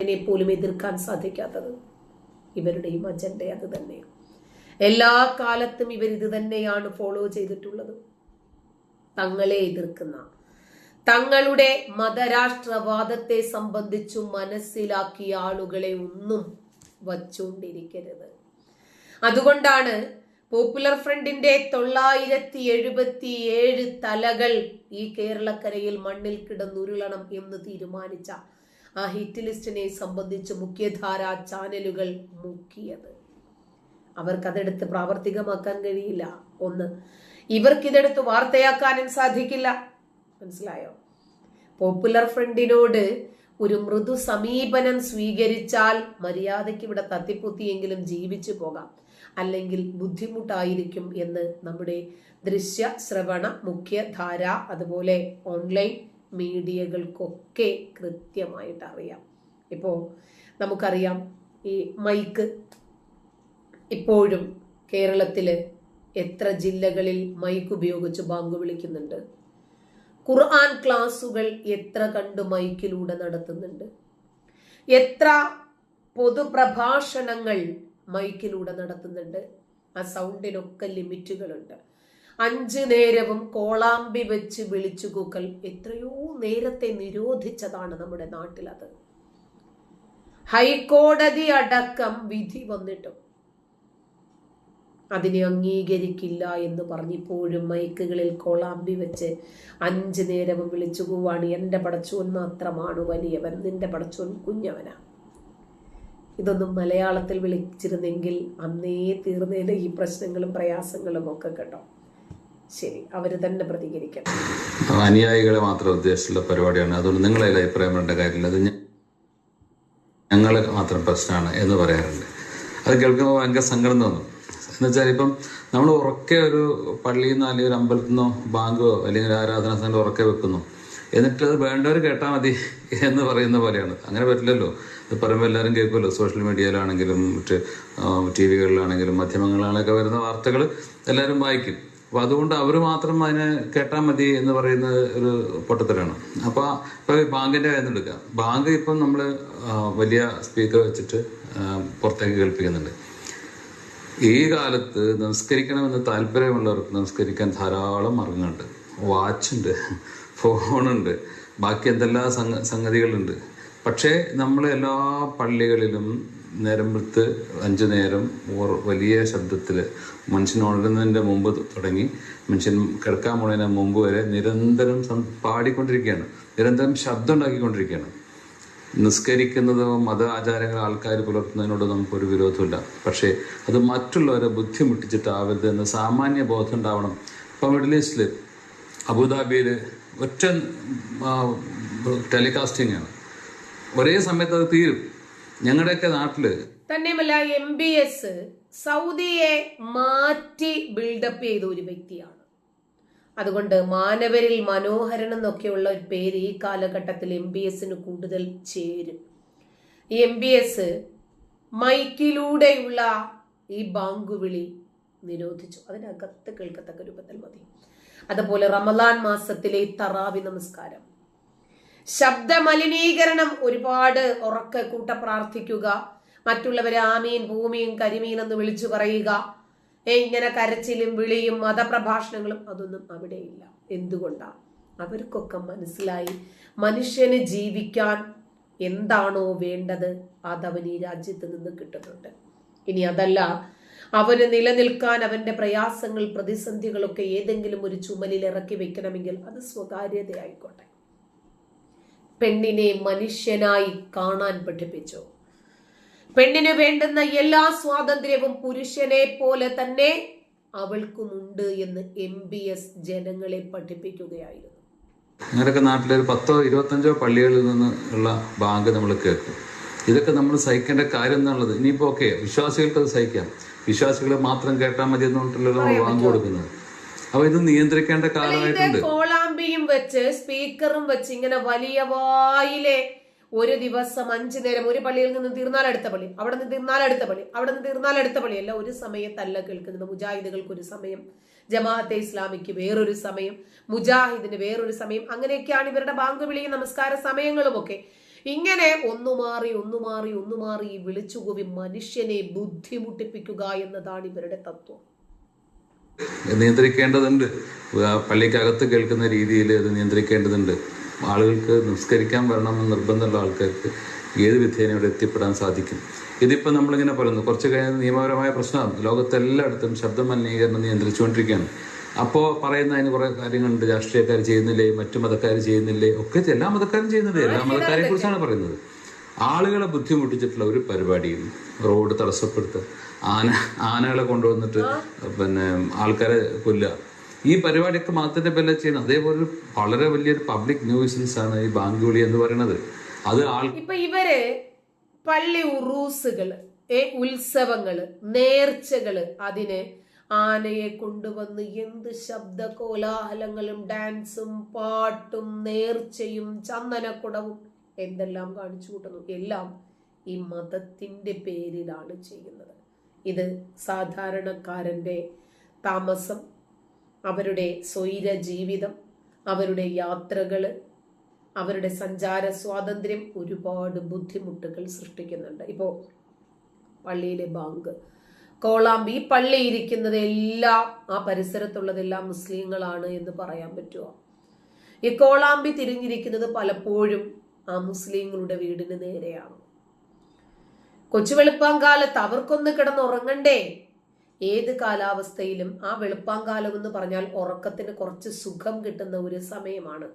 ഇതിനെ പോലും എതിർക്കാൻ സാധിക്കാത്തത് ഇവരുടെയും അജണ്ട അത് തന്നെ. എല്ലാ കാലത്തും ഇവർ ഇത് തന്നെയാണ് ഫോളോ ചെയ്തിട്ടുള്ളത്. തങ്ങളെ എതിർക്കുന്ന തങ്ങളുടെ മതരാഷ്ട്രവാദത്തെ സംബന്ധിച്ചു മനസ്സിലാക്കിയ ആളുകളെ ഒന്നും വച്ചുകൊണ്ടിരിക്കരുത്. അതുകൊണ്ടാണ് പോപ്പുലർ ഫ്രണ്ടിന്റെ തൊള്ളായിരത്തി എഴുപത്തി ഏഴ് തലകൾ ഈ കേരളക്കരയിൽ മണ്ണിൽ കിടന്നുരുളണം എന്ന് തീരുമാനിച്ച ആ ഹിറ്റ് ലിസ്റ്റിനെ സംബന്ധിച്ച് മുഖ്യധാര ചാനലുകൾ മുക്കിയത്. അവർക്കതെടുത്ത് പ്രാവർത്തികമാക്കാൻ കഴിയില്ല. ഒന്ന് ഇവർക്കിതെടുത്ത് വാർത്തയാക്കാനും സാധിക്കില്ല. മനസ്സിലായോ? പോപ്പുലർ ഫ്രണ്ടിനോട് ഒരു മൃദു സമീപനം സ്വീകരിച്ചാൽ മര്യാദയ്ക്ക് ഇവിടെ തത്തിപ്പൊത്തിയെങ്കിലും ജീവിച്ചു പോകാം. അല്ലെങ്കിൽ ബുദ്ധിമുട്ടായിരിക്കും എന്ന് നമ്മുടെ ദൃശ്യ ശ്രവണ മുഖ്യധാര അതുപോലെ ഓൺലൈൻ മീഡിയകൾക്കൊക്കെ കൃത്യമായിട്ട് അറിയാം ഇപ്പോൾ നമുക്കറിയാം ഈ മൈക്ക് ഇപ്പോഴും കേരളത്തിൽ എത്ര ജില്ലകളിൽ മൈക്ക് ഉപയോഗിച്ച് ബാങ്ക് വിളിക്കുന്നുണ്ട്? ഖുർആൻ ക്ലാസുകൾ എത്ര കണ്ട് മൈക്കിലൂടെ നടത്തുന്നുണ്ട്? എത്ര പൊതുപ്രഭാഷണങ്ങൾ മൈക്കിലൂടെ നടത്തുന്നുണ്ട്? ആ സൗണ്ടിനൊക്കെ ലിമിറ്റുകളുണ്ട്. അഞ്ച് നേരവും കോളാമ്പി വെച്ച് വിളിച്ചു കൂക്കൽ. എത്രയോ നേരത്തെ നിരോധിച്ചതാണ് നമ്മുടെ നാട്ടിലത്. ഹൈക്കോടതി അടക്കം വിധി വന്നിട്ടും അതിനെ അംഗീകരിക്കില്ല എന്ന് പറഞ്ഞിപ്പോഴും മൈക്കുകളിൽ കോളാമ്പി വെച്ച് അഞ്ച് നേരവും വിളിച്ചു പോവാണ് എന്റെ പടച്ചോൻ മാത്രമാണ് വലിയവൻ. നിന്റെ പടച്ചോൻ കുഞ്ഞവനാ. ഇതൊന്നും മലയാളത്തിൽ വിളിച്ചിരുന്നെങ്കിൽ അന്നേ തീർന്നേനെ ഈ പ്രശ്നങ്ങളും പ്രയാസങ്ങളും ഒക്കെ കേട്ടോ. ശരി അവർ തന്നെ പ്രതികരിക്കണം അനുയായികളെ മാത്രം ഉദ്ദേശിച്ചുള്ള പരിപാടിയാണ്. അതുകൊണ്ട് നിങ്ങളെ അഭിപ്രായം വേണ്ട കാര്യമില്ല. അത് ഞങ്ങൾ മാത്രം പ്രശ്നമാണ് എന്ന് പറയാറുണ്ട്. അത് കേൾക്കുമ്പോൾ ഭയങ്കര സങ്കടം തോന്നും. എന്ന് വെച്ചാൽ ഇപ്പം നമ്മൾ ഉറക്കെ ഒരു പള്ളിയിൽ നിന്നോ അല്ലെങ്കിൽ ഒരു അമ്പലത്തിൽ നിന്നോ ബാങ്കോ അല്ലെങ്കിൽ ആരാധനാ സ്ഥലം ഉറക്കെ വെക്കുന്നു. എന്നിട്ട് അത് വേണ്ടവർ കേട്ടാൽ മതി എന്ന് പറയുന്ന പോലെയാണ്. അങ്ങനെ പറ്റില്ലല്ലോ. ഇത് പറയുമ്പോൾ എല്ലാവരും കേൾക്കുമല്ലോ. സോഷ്യൽ മീഡിയയിലാണെങ്കിലും മറ്റ് ടി വികളിലാണെങ്കിലും മാധ്യമങ്ങളിലാണെങ്കിലും വരുന്ന വാർത്തകൾ എല്ലാവരും വായിക്കും. അപ്പോൾ അതുകൊണ്ട് അവർ മാത്രം അതിനെ കേട്ടാൽ മതി എന്ന് പറയുന്ന ഒരു പൊട്ടത്തരാണ്. അപ്പോൾ ഇപ്പോൾ ബാങ്കിന്റെ കാര്യം എടുക്കുക ബാങ്ക് ഇപ്പം നമ്മൾ വലിയ സ്പീക്കർ വെച്ചിട്ട് പുറത്തേക്ക് കേൾപ്പിക്കുന്നുണ്ട്. ഈ കാലത്ത് നമസ്കരിക്കണമെന്ന് താല്പര്യമുള്ളവർക്ക് നമസ്കരിക്കാൻ ധാരാളം മാർഗങ്ങളുണ്ട്. വാച്ചുണ്ട് ഫോണുണ്ട് ബാക്കി എന്തെല്ലാം സംഗ സംഗതികളുണ്ട്. പക്ഷേ നമ്മൾ എല്ലാ പള്ളികളിലും നേരം വെളുത്ത് അഞ്ചു നേരം ഓർ- വലിയ ശബ്ദത്തിൽ മനുഷ്യൻ ഉണരുന്നതിന്റെ മുമ്പ് തുടങ്ങി മനുഷ്യൻ കിടക്കാൻ പോണതിന് മുമ്പ് വരെ നിരന്തരം പാടിക്കൊണ്ടിരിക്കുകയാണ്. നിരന്തരം ശബ്ദം ഉണ്ടാക്കിക്കൊണ്ടിരിക്കുകയാണ്. നിസ്കരിക്കുന്നതോ മത ആചാരങ്ങൾ ആൾക്കാർ പുലർത്തുന്നതിനോട് നമുക്കൊരു വിരോധമില്ല പക്ഷേ അത് മറ്റുള്ളവരെ ബുദ്ധിമുട്ടിച്ചിട്ടാവരുത് എന്ന് സാമാന്യ ബോധം ഉണ്ടാവണം. ഇപ്പം മിഡിൽ ഈസ്റ്റിൽ അബുദാബിയിൽ ഒറ്റ ടെലികാസ്റ്റിംഗ് ആണ്. ഒരേ സമയത്ത് അത് തീരും. ഞങ്ങളുടെയൊക്കെ നാട്ടിൽ തന്നെയുമല്ല എം ബി എസ് സൗദിയെ മാറ്റി ബിൽഡപ്പ് ചെയ്ത ഒരു വ്യക്തിയാണ്. അതുകൊണ്ട് മാനവരിൽ മനോഹരൻ എന്നൊക്കെയുള്ള ഒരു പേര് ഈ കാലഘട്ടത്തിൽ എം ബി എസിന് കൂടുതൽ ചേരും. ഈ എം ബി എസ് മൈക്കിലൂടെയുള്ള ഈ ബാങ്കുവിളി നിരോധിച്ചു. അതിനകത്ത് കേൾക്കത്തക്ക രൂപത്തിൽ മതി. അതുപോലെ റമദാൻ മാസത്തിലെ തറാവി നമസ്കാരം. ശബ്ദ മലിനീകരണം ഒരുപാട് ഉറക്കെ കൂട്ട പ്രാർത്ഥിക്കുക. മറ്റുള്ളവരെ ആമീൻ ഭൂമിയും കരിമീൻ എന്ന് വിളിച്ചു പറയുക. ഏ ഇങ്ങനെ കരച്ചിലും വിളിയും മതപ്രഭാഷണങ്ങളും അതൊന്നും അവിടെയില്ല. എന്തുകൊണ്ടാണ് അവർക്കൊക്കെ മനസ്സിലായി മനുഷ്യന് ജീവിക്കാൻ എന്താണോ വേണ്ടത് അതവൻ ഈ രാജ്യത്ത് നിന്ന് കിട്ടുന്നുണ്ട്. ഇനി അതല്ല അവന് നിലനിൽക്കാൻ അവന്റെ പ്രയാസങ്ങൾ പ്രതിസന്ധികളൊക്കെ ഏതെങ്കിലും ഒരു ചുമലിൽ ഇറക്കി വെക്കണമെങ്കിൽ അത് സ്വകാര്യതയായിക്കോട്ടെ. പെണ്ണിനെ മനുഷ്യനായി കാണാൻ പഠിപ്പിച്ചു. പെണ്ണിന് വേണ്ടുന്ന എല്ലാ സ്വാതന്ത്ര്യവും പുരുഷനെ പോലെ തന്നെ അവൾക്കുമുണ്ട് എന്ന് എം ബി എസ് ജനങ്ങളെ പഠിപ്പിക്കുകയായിരുന്നു. ഞങ്ങളുടെയൊക്കെ നാട്ടിലൊരു പത്തോ ഇരുപത്തഞ്ചോ പള്ളികളിൽ നിന്ന് ഉള്ള ബാങ്ക് നമ്മൾ കേൾക്കും. ഇതൊക്കെ നമ്മൾ സഹിക്കേണ്ട കാര്യം എന്നുള്ളത് ഇനിയിപ്പോൾ ഓക്കെ വിശ്വാസികൾക്ക് അത് സഹിക്കാം. വിശ്വാസികളെ മാത്രം കേട്ടാൽ മതി എന്നുകൊണ്ടല്ലോ നമ്മൾ ബാങ്ക് കൊടുക്കുന്നത്. അപ്പോൾ ഇത് നിയന്ത്രിക്കേണ്ട കാലമായിട്ടുണ്ട്. കോളാമ്പിയും വെച്ച് സ്പീക്കറും വെച്ച് ഇങ്ങനെ വലിയ വായിലെ ഒരു ദിവസം അഞ്ചു നേരം ഒരു പള്ളിയിൽ നിന്ന് തീർന്നാൽ അടുത്ത പള്ളി അവിടെ നിന്ന് തീർന്നാൽ അടുത്ത പള്ളി അവിടെ നിന്ന് തീർന്നാൽ അടുത്ത പള്ളി അല്ല ഒരു സമയത്തല്ല കേൾക്കുന്നത്. മുജാഹിദുകൾക്ക് ഒരു സമയം ജമാഅത്തെ ഇസ്ലാമിക്ക് വേറൊരു സമയം മുജാഹിദിന് വേറൊരു സമയം. അങ്ങനെയൊക്കെയാണ് ഇവരുടെ ബാങ്ക് വിളിയും നമസ്കാര സമയങ്ങളുമൊക്കെ. ഇങ്ങനെ ഒന്നു മാറി ഒന്നു മാറി ഒന്നു മാറി വിളിച്ചുകൂവി മനുഷ്യനെ ബുദ്ധിമുട്ടിപ്പിക്കുക എന്നതാണ് ഇവരുടെ തത്വം. നിയന്ത്രിക്കേണ്ടതുണ്ട്. പള്ളിക്കകത്ത് കേൾക്കുന്ന രീതിയിൽ അത് നിയന്ത്രിക്കേണ്ടതുണ്ട്. ആളുകൾക്ക് നിസ്കരിക്കാൻ വരണമെന്ന് നിർബന്ധമുള്ള ആൾക്കാർക്ക് ഏത് വിധേന ഇവിടെ എത്തിപ്പെടാൻ സാധിക്കും. ഇതിപ്പോൾ നമ്മളിങ്ങനെ പറയുന്നു കുറച്ച് കഴിഞ്ഞ നിയമപരമായ പ്രശ്നമാണ് ലോകത്തെല്ലായിടത്തും ശബ്ദ മലിനീകരണം നിയന്ത്രിച്ചുകൊണ്ടിരിക്കുകയാണ്. അപ്പോൾ പറയുന്ന അതിന് കുറേ കാര്യങ്ങളുണ്ട്. രാഷ്ട്രീയക്കാർ ചെയ്യുന്നില്ലേ? മറ്റു മതക്കാർ ചെയ്യുന്നില്ലേ? ഒക്കെ എല്ലാ മതക്കാരും ചെയ്യുന്നുണ്ട് എല്ലാ മതക്കാരെ കുറിച്ചാണ് പറയുന്നത്. ആളുകളെ ബുദ്ധിമുട്ടിച്ചിട്ടുള്ള ഒരു പരിപാടിയും റോഡ് തടസ്സപ്പെടുത്തുക. ആന ആനകളെ കൊണ്ടുവന്നിട്ട് പിന്നെ ആൾക്കാരെ കൊല്ലുക. ഈ പരിപാടിയൊക്കെ മാത്രമേ പല ചെയ്യുന്നത് അതേപോലെ വളരെ വലിയൊരു പബ്ലിക് ന്യൂസൻസ് ആണ് ഈ ബാങ്ക് വിളി എന്ന് പറയുന്നത്. അത് ആൾ ഇപ്പൊ ഇവർ പള്ളി ഉറൂസുകൾ ഏ ഉത്സവങ്ങൾ നേർച്ചകൾ അതിന് ആനയെ കൊണ്ടുവന്ന് എന്ത് ശബ്ദ കോലാഹലങ്ങളും ഡാൻസും പാട്ടും നേർച്ചയും ചന്ദനക്കുടവും എന്തെല്ലാം കാണിച്ചു കൂട്ടുന്നു? എല്ലാം ഈ മതത്തിന്റെ പേരിലാണ് ചെയ്യുന്നത്. ഇത് സാധാരണക്കാരന്റെ താമസം അവരുടെ സ്വൈര ജീവിതം അവരുടെ യാത്രകൾ അവരുടെ സഞ്ചാര സ്വാതന്ത്ര്യം ഒരുപാട് ബുദ്ധിമുട്ടുകൾ സൃഷ്ടിക്കുന്നുണ്ട്. ഇപ്പോൾ പള്ളിയിലെ ബാങ്ക്. കോളാമ്പി പള്ളി ഇരിക്കുന്നത് എല്ലാം ആ പരിസരത്തുള്ളതെല്ലാം മുസ്ലിങ്ങളാണ് എന്ന് പറയാൻ പറ്റുമോ ഈ കോളാമ്പി തിരിഞ്ഞിരിക്കുന്നത് പലപ്പോഴും ആ മുസ്ലിങ്ങളുടെ വീടിന് നേരെയാണ്. കൊച്ചു വെളുപ്പാങ്കാലത്ത് അവർക്കൊന്ന് കിടന്നുറങ്ങണ്ടേ? ഏത് കാലാവസ്ഥയിലും ആ വെളുപ്പാങ്കാലം എന്ന് പറഞ്ഞാൽ ഉറക്കത്തിന് കുറച്ച് സുഖം കിട്ടുന്ന ഒരു സമയമാണ്.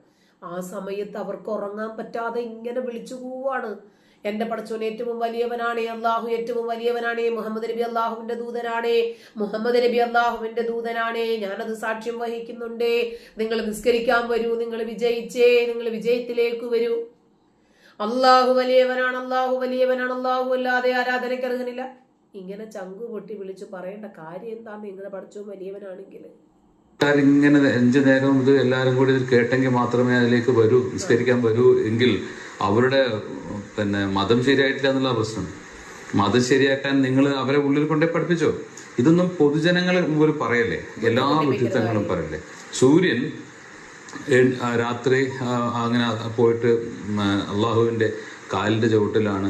ആ സമയത്ത് അവർക്ക് ഉറങ്ങാൻ പറ്റാതെ ഇങ്ങനെ വിളിച്ചു പോവാണ്. എന്റെ പടച്ചോൻ ഏറ്റവും വലിയവനാണേ അള്ളാഹു ഏറ്റവും വലിയവനാണേ മുഹമ്മദ് നബി അള്ളാഹുവിന്റെ ദൂതനാണേ മുഹമ്മദ് നബി അള്ളാഹുവിന്റെ ദൂതനാണേ ഞാനത് സാക്ഷ്യം വഹിക്കുന്നുണ്ടേ. നിങ്ങൾ നിസ്കരിക്കാൻ വരൂ നിങ്ങൾ വിജയിച്ചേ നിങ്ങൾ വിജയത്തിലേക്ക് വരൂ. അള്ളാഹു വലിയവനാണ് അള്ളാഹു വലിയവനാണ് അള്ളാഹു അല്ലാതെ ആരാധനയ്ക്ക് ഇറങ്ങുന്നില്ല. ഇങ്ങനെ ചങ്കു പൊട്ടി വിളിച്ചു പറയേണ്ട കാര്യം എന്താന്ന് നിങ്ങളെ പഠിച്ചോ വലിയവനാണെങ്കിൽ ഇങ്ങനെ അഞ്ചു നേരം ഇത് എല്ലാരും കൂടി ഇത് കേട്ടെങ്കിൽ മാത്രമേ അതിലേക്ക് വരൂ നിസ്കരിക്കാൻ വരൂ എങ്കിൽ അവരുടെ പിന്നെ മതം ശരിയായിട്ടില്ല എന്നുള്ള പ്രശ്നം. മതം ശരിയാക്കാൻ നിങ്ങൾ അവരെ ഉള്ളിൽ കൊണ്ടേ പഠിപ്പിച്ചോ. ഇതൊന്നും പൊതുജനങ്ങൾ മുമ്പിൽ പറയല്ലേ? എല്ലാ വ്യക്തിത്വങ്ങളും പറയല്ലേ? സൂര്യൻ രാത്രി അങ്ങനെ പോയിട്ട് അള്ളാഹുവിന്റെ കാലിന്റെ ചുവട്ടിലാണ്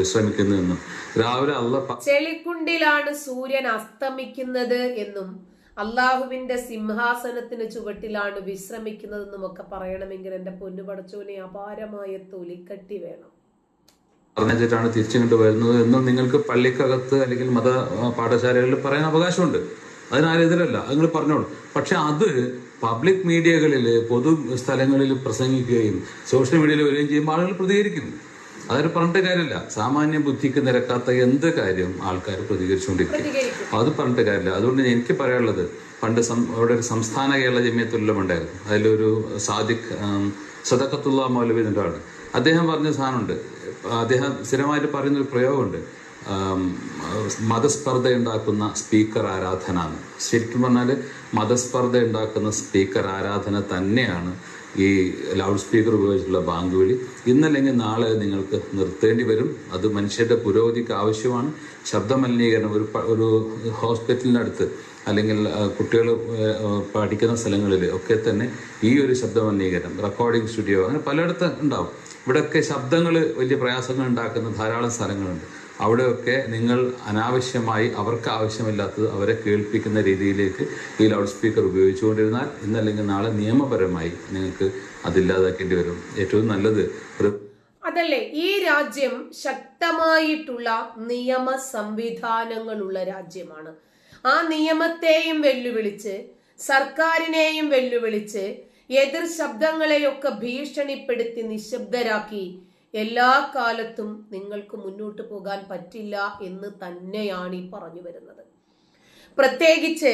വിശ്രമിക്കുന്നതെന്നും രാവിലെ അള്ളാഹ് ചെളിക്കുണ്ടിലാണ് സൂര്യൻ അസ്തമിക്കുന്നത് എന്നും അള്ളാഹുവിന്റെ സിംഹാസനത്തിന് ചുവട്ടിലാണ് വിശ്രമിക്കുന്നതെന്നും ഒക്കെ പറയണമെങ്കിൽ എന്റെ പൊന്നു പടച്ചോനെ അപാരമായ തൊലിക്കട്ടി വേണം. പറഞ്ഞിട്ടാണ് തിരിച്ചിങ്ങോട്ട് വരുന്നത് എന്നും നിങ്ങൾക്ക് പള്ളിക്കകത്ത് അല്ലെങ്കിൽ മത പാഠശാലകളിൽ പറയാൻ അവകാശമുണ്ട്. അതിനാരെതിരല്ല അത് നിങ്ങൾ പറഞ്ഞോളൂ. പക്ഷെ അത് പബ്ലിക് മീഡിയകളിൽ പൊതു സ്ഥലങ്ങളിൽ പ്രസംഗിക്കുകയും സോഷ്യൽ മീഡിയയിൽ വരികയും ചെയ്യുമ്പോൾ ആളുകൾ പ്രതികരിക്കുന്നു. അതൊരു പറഞ്ഞിട്ട് കാര്യമല്ല. സാമാന്യ ബുദ്ധിക്ക് നിരക്കാത്ത എന്ത് കാര്യം ആൾക്കാർ പ്രതികരിച്ചുകൊണ്ടിരിക്കും. അത് പറഞ്ഞിട്ട് കാര്യമില്ല. അതുകൊണ്ട് എനിക്ക് പറയാനുള്ളത് പണ്ട് അവിടെ ഒരു സംസ്ഥാന കേരള ജമിയത്തുല്ലം ഉണ്ടായിരുന്നു. അതിലൊരു സാദിഖ് സദക്കത്തുള്ള മൗലവി എന്നൊരാളാണ് അദ്ദേഹം പറഞ്ഞ സാധനമുണ്ട്. അദ്ദേഹം സ്ഥിരമായിട്ട് പറയുന്ന ഒരു പ്രയോഗമുണ്ട്. മതസ്പർദ്ധ ഉണ്ടാക്കുന്ന സ്പീക്കർ ആരാധന എന്ന് ശരിക്കും പറഞ്ഞാൽ മതസ്പർദ്ധ ഉണ്ടാക്കുന്ന സ്പീക്കർ ആരാധന തന്നെയാണ് ഈ ലൗഡ് സ്പീക്കർ ഉപയോഗിച്ചുള്ള ബാങ്ക് വിളി ഇന്നല്ലെങ്കിൽ നാളെ നിങ്ങൾക്ക് നിർത്തേണ്ടി വരും. അത് മനുഷ്യരുടെ പുരോഗതിക്ക് ആവശ്യമാണ്. ശബ്ദ മലിനീകരണം ഒരു ഒരു ഹോസ്പിറ്റലിനടുത്ത് അല്ലെങ്കിൽ കുട്ടികൾ പഠിക്കുന്ന സ്ഥലങ്ങളിൽ ഒക്കെ തന്നെ ഈ ഒരു ശബ്ദ മലിനീകരണം റെക്കോർഡിംഗ് സ്റ്റുഡിയോ അങ്ങനെ പലയിടത്തും ഉണ്ടാവും. ഇവിടെയൊക്കെ ശബ്ദങ്ങൾ വലിയ പ്രയാസങ്ങൾ ഉണ്ടാക്കുന്ന ധാരാളം സ്ഥലങ്ങളുണ്ട്. അവിടെയൊക്കെ നിങ്ങൾ അനാവശ്യമായി അവർക്ക് ആവശ്യമില്ലാത്തത് അവരെ കേൾപ്പിക്കുന്ന രീതിയിലേക്ക് ഈ ലൗഡ് സ്പീക്കർ ഉപയോഗിച്ചുകൊണ്ടിരുന്നാൽ ഇന്നല്ലെങ്കിൽ നാളെ നിയമപരമായി നിങ്ങൾക്ക് അതില്ലാതാക്കേണ്ടി വരും. ഏറ്റവും നല്ലത് അതല്ലേ ഈ രാജ്യം ശക്തമായിട്ടുള്ള നിയമ സംവിധാനങ്ങളുള്ള രാജ്യമാണ്. ആ നിയമത്തെയും വെല്ലുവിളിച്ച് സർക്കാരിനെയും വെല്ലുവിളിച്ച് എതിർ ശബ്ദങ്ങളെയൊക്കെ ഭീഷണിപ്പെടുത്തി നിശബ്ദരാക്കി എല്ലാ കാലത്തും നിങ്ങൾക്ക് മുന്നോട്ട് പോകാൻ പറ്റില്ല എന്ന് തന്നെയാണ് ഈ പറഞ്ഞു വരുന്നത്. പ്രത്യേകിച്ച്